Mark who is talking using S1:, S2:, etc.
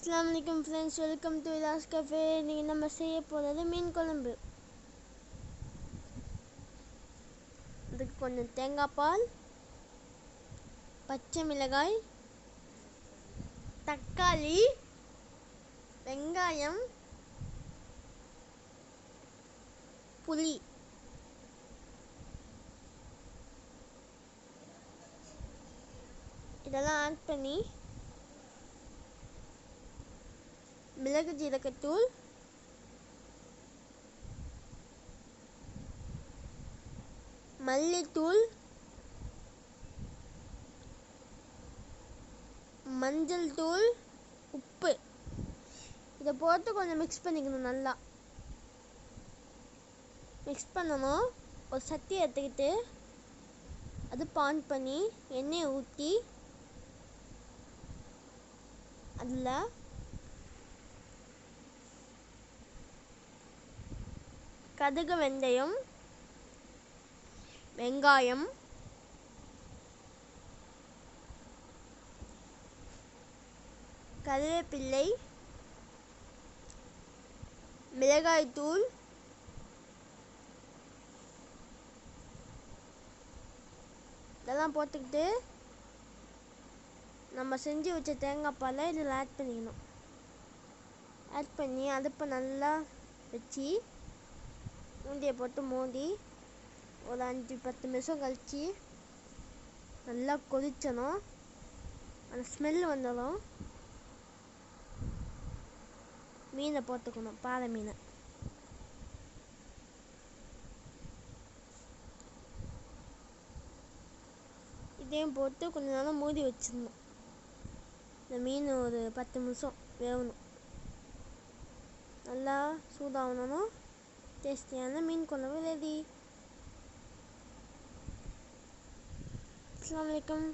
S1: அஸ்லாம் வலைக்கம் friends welcome to Vilas cafe இன்றைக்கி நம்ம செய்ய போகிறது மீன் குழம்பு. அதுக்கு கொஞ்சம் தேங்காய் பால் பச்சை மிளகாய் தக்காளி வெங்காயம் புளி. இதெல்லாம் ஆட் பண்ணி மிளகு ஜீரகத்தூள். மல்லித்தூள். மஞ்சள் தூள் உப்பு. இதை போட்டு கொஞ்சம் மிக்ஸ் பண்ணிக்கணும் நல்லா. மிக்ஸ் பண்ணணும். ஒரு சட்டி எடுத்துக்கிட்டு அது பான் பண்ணி எண்ணெயை ஊற்றி அதில் கடுகு வெந்தயம் வெங்காயம் கருவேப்பிள்ளை மிளகாய்த்தூள் இதெல்லாம் போட்டுக்கிட்டு நம்ம செஞ்சு வச்ச தேங்காய் பாலை இதில் ஆட் பண்ணிக்கணும். ஆட் பண்ணி அடுப்பை நல்லா வச்சு மூந்தியை போட்டு மோதி ஒரு அஞ்சு பத்து நிமிஷம் கழிச்சு நல்லா கொதிச்சணும். அந்த ஸ்மெல் வந்ததும் மீனை போட்டுக்கணும் பாறை மீனை. இதையும் போட்டு கொஞ்ச நேரம் மூடி வச்சிடணும். இந்த மீன் ஒரு பத்து நிமிஷம் வேகணும். நல்லா சூடாகணும் டேஸ்டியான மீன் குழம்பு ரெடி அஸ்லாம் வலைக்கம்